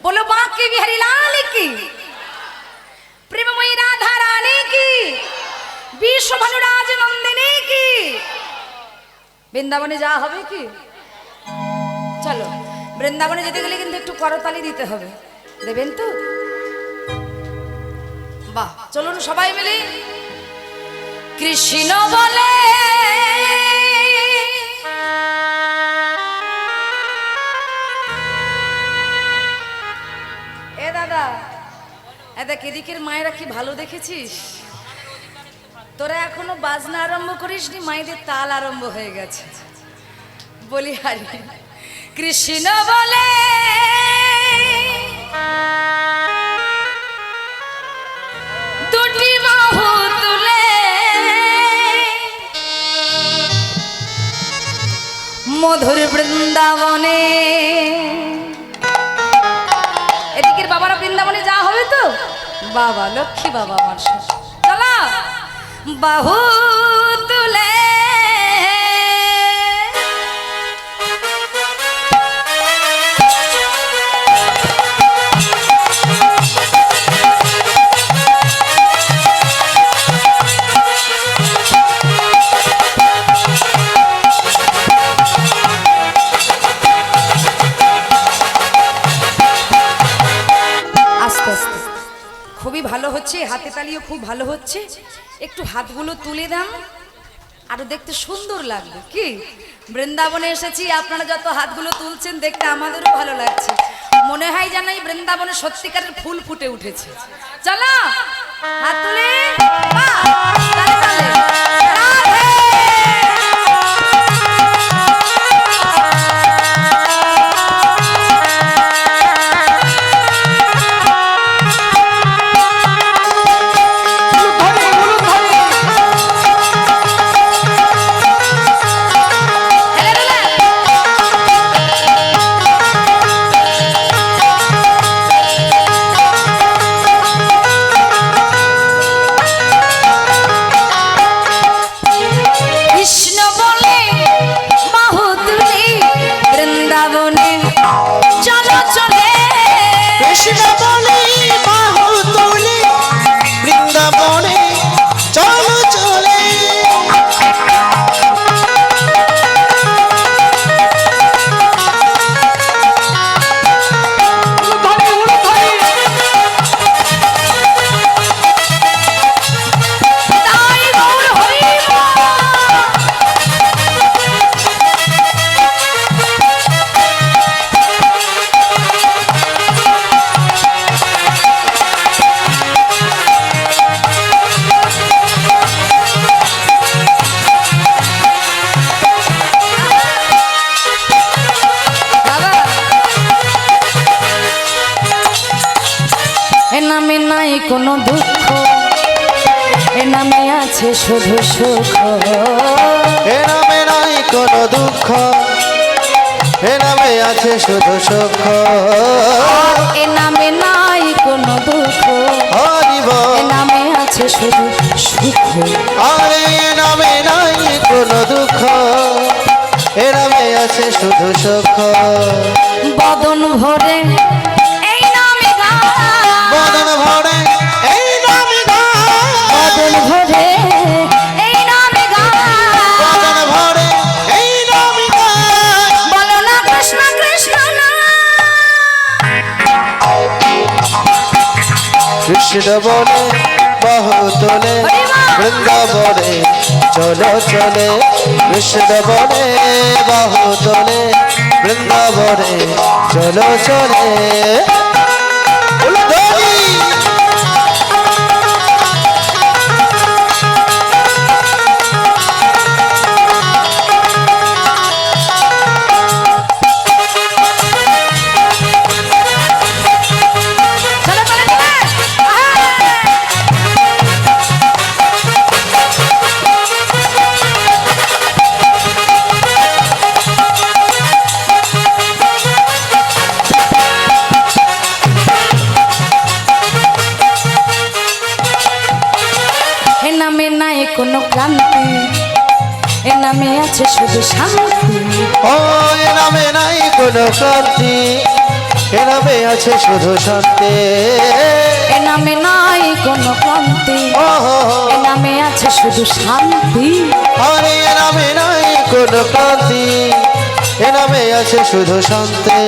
बोलो बांके बिहारी लाल की प्रेममयी राधा रानी की বিশ্ব ভানুরাজ নন্দিনী কি বৃন্দাবনে যাওয়া হবে কি চলো বৃন্দাবনে যেতে গেলে কিন্তু একটু করতালি দিতে হবে দেবেন তো বাহ চলুন সবাই মিলে কৃষ্ণ বলে দেখ, এদিকের মায়েরা কি ভালো দেখেছিস? তোরা এখনও বাজনা আরম্ভ করিসনি, মায়েদের তাল আরম্ভ হয়ে গেছে। বলি হারি কৃষ্ণ বলে, দুটি মধুর বৃন্দাবনে বাবা লক্ষ্মী বাবা আমার বাহু! হাতে তালিও খুব ভালো হচ্ছে। একটু হাতগুলো তুলে দাম আরও দেখতে সুন্দর লাগবে। কি? বৃন্দাবনে এসেছি, আপনারা যত হাতগুলো তুলছেন দেখতে আমাদেরও ভালো লাগছে। মনে হয় যেন এই বৃন্দাবনে সত্যিকারের ফুল ফুটে উঠেছে। চলো, হাত তালে। কোনো দুঃখ? এ নামে আছে শুধু সুখ। এ নামে নাই কোনো দুঃখ। এ নামে আছে শুধু সুখ। এ নামে নাই কোনো দুঃখ। এ নামে আছে শুধু সুখ। আরে এ নামে নাই কোনো দুঃখ। এ নামে আছে শুধু সুখ। বদন ভরে কৃষ্ণ বলে বাহু তোলে বৃন্দাবনে চলো চলে। কৃষ্ণ বলে বাহু তোলে বৃন্দাবনে চলো চলে। কোনো ক্লান্তি। এ নামে আছে শুধু শান্তি। ও এ নামে নাই কোনো ক্রান্তি এ নামে আছে শুধু শান্তি। এ নামে নাই কোনো ক্লান্তি। এ নামে আছে শুধু শান্তি। আরে এ নামে নাই কোনো ক্লান্তি। এ নামে আছে শুধু শান্তি।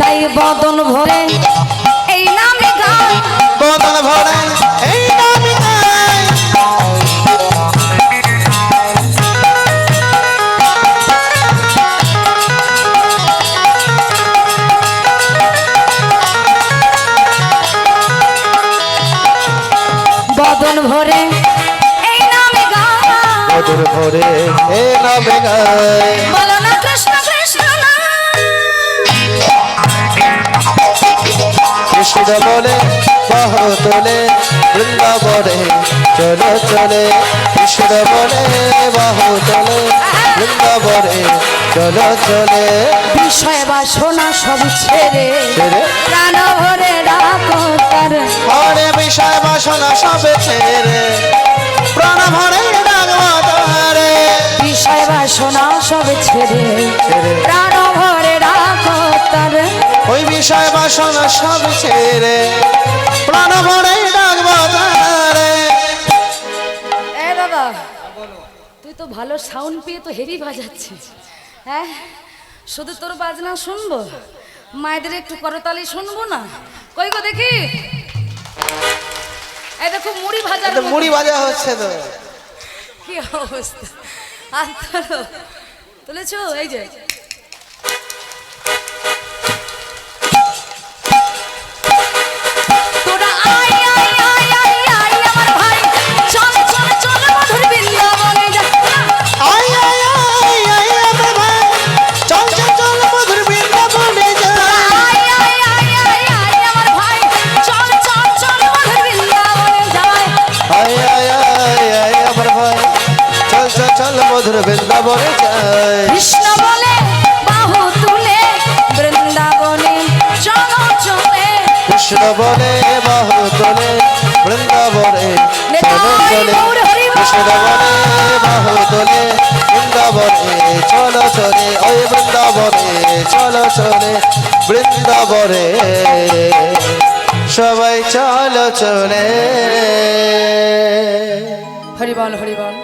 তাই বদন ভরে এই নামে গান। বদন ভরে ভরে এ নামে গায়। বলো না কৃষ্ণ কৃষ্ণ না। কৃষ্ণ বলে বাহ তোলে বৃন্দাবনে চলো চলে। কৃষ্ণ বলে বাহ তোলে বৃন্দাবনে চলো চলে। বিষয় বাসনা সব ছেড়ে ছেড়ে? প্রাণ ভরে ডাকো তার। বিষয় বাসনা সবে ছেড়ে প্রাণ ভরে বিষয় বাসনা সব ছেড়ে প্রাণ ভরে ডাকো তার। ওই বিষয় বাসনা সব ছেড়ে। প্রাণ ভরে তারে। এ দাদা তুই তো ভালো সাউন্ড পেয়ে তো হেভি বাজাচ্ছিস। হ্যাঁ শুধু তোর বাজনা শুনব? মায়েদের একটু করতালি শুনব না? কই গো দেখি? এই দেখো মুড়ি ভাজা মুড়ি ভাজা হচ্ছে তো। কি অবস্থা? তুলেছো? এই যে। বৃন্দাবনে যাই কৃষ্ণ বলে বাহু তুলে বৃন্দাবনে চলো চলে কৃষ্ণ বলে বাহু তোলে বৃন্দাবনে চলো চলে কৃষ্ণ বলে বাহু তোলে বৃন্দাবনে চলো চলে। ওই বৃন্দাবনে চলো চলে বৃন্দাবনে। সবাই চলো চলে। হরিবল হরিবল